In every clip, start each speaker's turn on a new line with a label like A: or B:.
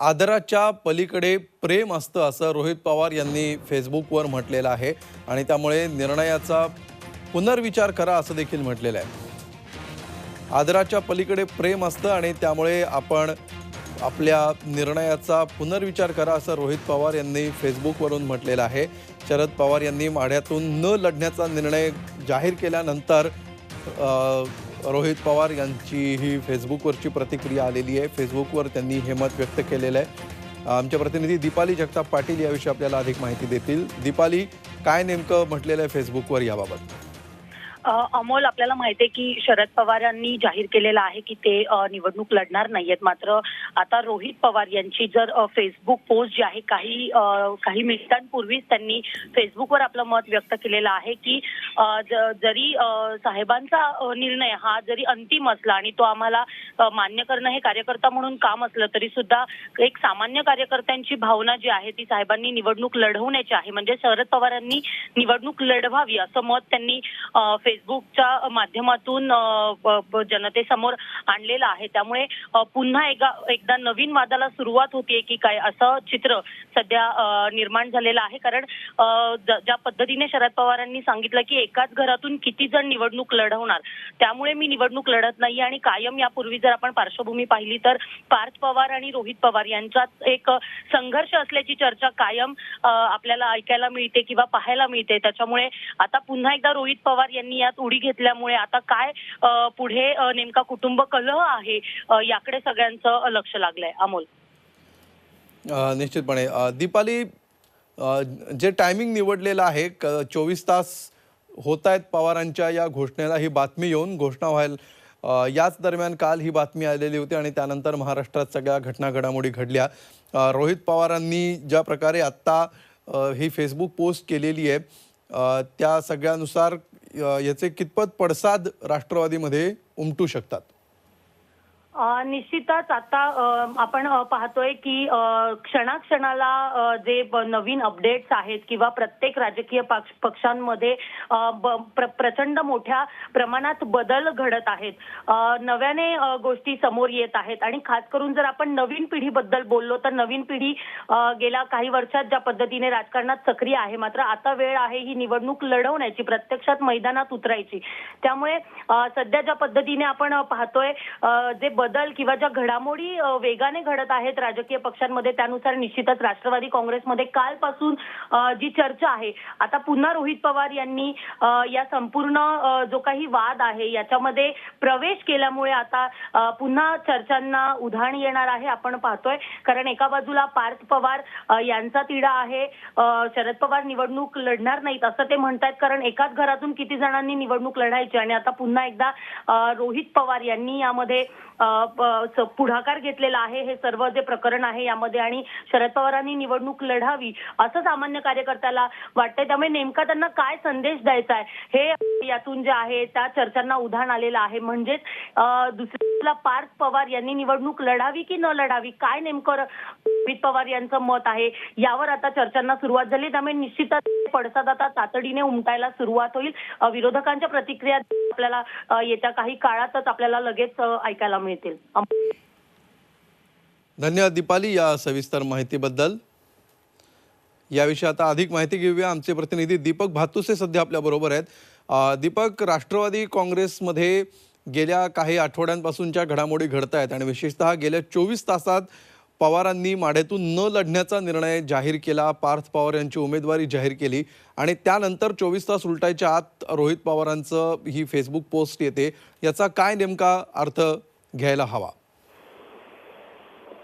A: आदराच्या पलीकडे प्रेम असतं असं रोहित पवार यांनी फेसबुकवर म्हटलेलं आहे. आणि त्यामुळे निर्णयाचा पुनर्विचार करा असं देखील म्हटलेलं आहे. आदराच्या पलीकडे प्रेम असतं आणि त्यामुळे आपण आपल्या निर्णयाचा पुनर्विचार करा असं रोहित पवार यांनी फेसबुकवरून म्हटलेलं आहे. शरद पवार यांनी माढ्यातून न लढण्याचा निर्णय जाहीर केल्यानंतर रोहित पवार यांची ही फेसबुकवरची प्रतिक्रिया आलेली आहे. फेसबुकवर त्यांनी हे मत व्यक्त केलेलं आहे. आमच्या प्रतिनिधी दीपाली जगताप पाटील याविषयी आपल्याला अधिक माहिती देतील. दीपाली काय नेमकं म्हटलेलं आहे फेसबुकवर याबाबत?
B: अमोल आपल्याला माहिती आहे की शरद पवार यांनी जाहीर केलेलं आहे की ते निवडणूक लढणार नाहीयेत. मात्र आता रोहित पवार यांची जर फेसबुक पोस्ट जी आहे काही काही मिनिटांपूर्वीच त्यांनी फेसबुकवर आपलं मत व्यक्त केलेलं आहे की जरी साहेबांचा निर्णय हा जरी अंतिम असला आणि तो आम्हाला मान्य करणं हे कार्यकर्ता म्हणून काम असलं तरी सुद्धा एक सामान्य कार्यकर्त्यांची भावना जी आहे ती साहेबांनी निवडणूक लढवण्याची आहे. म्हणजे शरद पवारांनी निवडणूक लढवावी असं मत त्यांनी फेसबुकच्या माध्यमातून जनतेसमोर आणलेलं आहे. त्यामुळे पुन्हा एक एकदा नवीन वादाला सुरुवात होतीये की काय असं चित्र सध्या निर्माण झालेलं आहे. कारण ज- ज्या पद्धतीने शरद पवारांनी सांगितलं की एकाच घरातून किती जण निवडणूक लढवणार त्यामुळे मी निवडणूक लढत नाही आणि कायम यापूर्वी जर आपण पार्श्वभूमी पाहिली तर पार्थ पवार आणि रोहित पवार यांच्यात एक संघर्ष असल्याची चर्चा कायम आपल्याला ऐकायला मिळते किंवा पाहायला मिळते. त्याच्यामुळे आता पुन्हा एकदा रोहित पवार यांनी यात उडी घेतल्यामुळे आता काय पुढे नेमका कुटुंब कलह आहे याकडे सगळ्यांचं लक्ष लागलंय अमोल.
A: निश्चितपणे. दीपाली जे टायमिंग निवडलेलं आहे चोवीस तास होत आहेत पवारांच्या या घोषणेला ही बातमी येऊन घोषणा व्हायला याच दरम्यान काल ही बातमी आलेली होती आणि त्यानंतर महाराष्ट्रात सगळ्या घटना घडामोडी घडल्या रोहित पवारांनी ज्या प्रकारे आत्ता ही फेसबुक पोस्ट केलेली आहे त्या सगळ्यानुसार याचे कितपत पडसाद राष्ट्रवादीमध्ये उमटू शकतात?
B: निश्चितच आता आपण पाहतोय की क्षणाक्षणाला जे नवीन अपडेट्स आहेत किंवा प्रत्येक राजकीय पक्ष- पक्षांमध्ये प्रचंड मोठ्या प्रमाणात बदल घडत आहेत. नव्याने गोष्टी समोर येत आहेत आणि खास करून जर आपण नवीन पिढीबद्दल बोललो तर नवीन पिढी गेल्या काही वर्षात ज्या पद्धतीने राजकारणात सक्रिय आहे मात्र आता वेळ आहे ही निवडणूक लढवण्याची प्रत्यक्षात मैदानात उतरायची. त्यामुळे सध्या ज्या पद्धतीने आपण पाहतोय जे बदल किंवा ज्या घडामोडी वेगाने घडत आहेत राजकीय पक्षांमध्ये त्यानुसार निश्चितच राष्ट्रवादी काँग्रेसमध्ये कालपासून जी चर्चा आहे. आता पुन्हा रोहित पवार यांनी या संपूर्ण जो काही वाद आहे याच्यामध्ये प्रवेश केल्यामुळे आता पुन्हा चर्चांना उधाण येणार आहे आपण पाहतोय. कारण एका बाजूला पार्थ पवार यांचा तिढा आहे शरद पवार निवडणूक लढणार नाहीत असं ते म्हणतात कारण एकाच घरातून किती जणांनी निवडणूक लढायची? आणि आता पुन्हा एकदा रोहित पवार यांनी यामध्ये पुढाकार घेतलेला आहे. हे सर्व जे प्रकरण आहे यामध्ये आणि शरद पवारांनी निवडणूक लढावी असं सामान्य कार्यकर्त्याला वाटतंय. त्यामुळे नेमका त्यांना काय संदेश द्यायचा आहे? हे यातून जे आहे त्या चर्चांना उधाण आलेलं आहे. म्हणजेच अ, दुसऱ्याला पार्थ पवार यांनी निवडणूक लढावी की न लढावी? काय नेमकं रोहित पवार यांचं मत आहे? यावर आता चर्चांना सुरुवात झाली. त्यामुळे निश्चितच पडसाद आता तातडीने उमटायला सुरुवात होईल. विरोधकांच्या प्रतिक्रिया आपल्याला येत्या काही काळातच आपल्याला लगेच ऐकायला मिळतील.
A: धन्यवाद दीपाली या सविस्तर माहितीबद्दल. याविषयी आता अधिक माहिती घेऊया. आमचे प्रतिनिधी दीपक भातुसे सध्या आपल्या बरोबर आहेत. दीपक राष्ट्रवादी काँग्रेसमध्ये गेल्या काही आठवड्यांपासूनच्या घडामोडी घडत आहेत आणि विशेषतः गेल्या चोवीस तासात पवारांनी माढ्यातून न लढण्याचा निर्णय जाहीर केला. पार्थ पवार यांची उमेदवारी जाहीर केली. आणि त्यानंतर चोवीस तास उलटायच्या आत रोहित पवारांचं ही फेसबुक पोस्ट येते. याचा काय नेमका अर्थ घ्यायला हवा?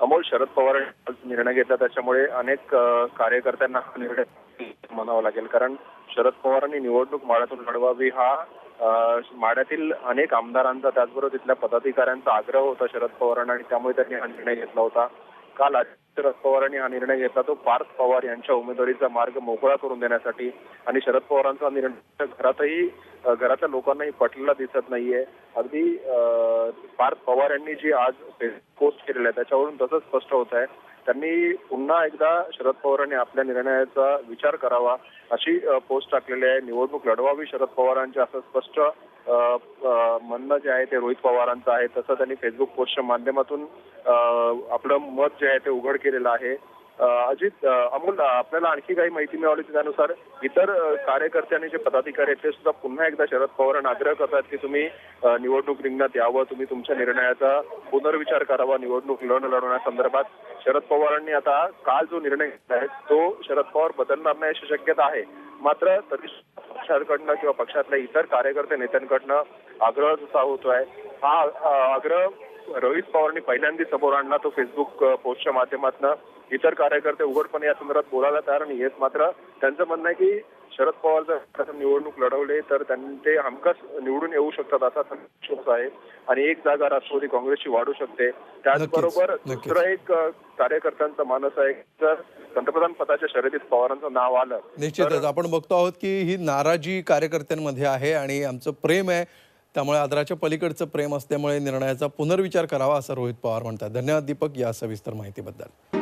C: अमोल शरद पवार निर्णय घेतला. त्याच्यामुळे अनेक कार्यकर्त्यांना हा निर्णय म्हणावा लागेल. कारण शरद पवारांनी निवडणूक माळ्यातून लढवावी हा माड्यातील अनेक आमदारांचा त्याचबरोबर तिथल्या पदाधिकाऱ्यांचा आग्रह होता शरद पवारांना आणि त्यामुळे त्यांनी हा निर्णय घेतला होता. काल आज शरद पवारांनी हा निर्णय घेतला. तो पार्थ पवार यांच्या उमेदवारीचा मार्ग मोकळा करून देण्यासाठी आणि शरद पवारांचा निर्णय घरातही घराच्या घरातल्या लोकांनाही पटलेला दिसत नाहीये. अगदी पार्थ पवार यांनी जी आज पोस्ट केलेली आहे त्याच्यावरून तसंच स्पष्ट होत आहे. त्यांनी पुन्हा एकदा शरद पवारांनी आपल्या निर्णयाचा विचार करावा अशी पोस्ट टाकलेली आहे. निवडणूक लढवावी शरद पवारांची असं स्पष्ट म्हणणं जे आहे ते रोहित पवारांचं आहे. तसं त्यांनी फेसबुक पोस्टच्या माध्यमातून आपलं मत जे आहे ते उघड केलेलं आहे. अजित अमोल आपल्याला आणखी काही माहिती मिळाली त्यानुसार इतर कार्यकर्त्यांनी जे पदाधिकारी आहेत ते सुद्धा पुन्हा एकदा शरद पवारांना आग्रह करतात की तुम्ही निवडणूक रिंगणात यावं. तुम्ही तुमच्या निर्णयाचा पुनर्विचार करावा. निवडणूक लढ लढवण्यासंदर्भात शरद पवारांनी आता काल जो निर्णय घेतला आहे तो शरद पवार बदलणार नाही अशी शक्यता आहे. मात्र तरी पक्षाकडनं किंवा पक्षातल्या इतर कार्यकर्ते नेत्यांकडनं आग्रह जसा होतोय. हा आग्रह रोहित पवारांनी पहिल्यांदा समोर आणला तो फेसबुक पोस्टच्या माध्यमातून. इतर कार्यकर्ते उघडपणे या संदर्भात बोलायला तयार नाही. आहेत मात्र त्यांचं म्हणणं आहे की शरद पवार जर निवडणूक लढवले तर त्यांनी ते हमखास निवडून येऊ शकतात असा विश्वास आहे. आणि एक जागा राष्ट्रवादी काँग्रेसची वाढू शकते. त्याचबरोबर. दुसरं एक कार्यकर्त्यांचा मानस आहे जर पंतप्रधान पदाच्या शर्यतीत पवारांचं नाव आलं
A: निश्चितच. आपण बघतो आहोत की ही नाराजी कार्यकर्त्यांमध्ये आहे आणि आमचं प्रेम आहे. त्यामुळे आदराच्या पलीकडचं प्रेम असल्यामुळे निर्णयाचा पुनर्विचार करावा असं रोहित पवार म्हणतात. धन्यवाद दीपक या सविस्तर माहितीबद्दल.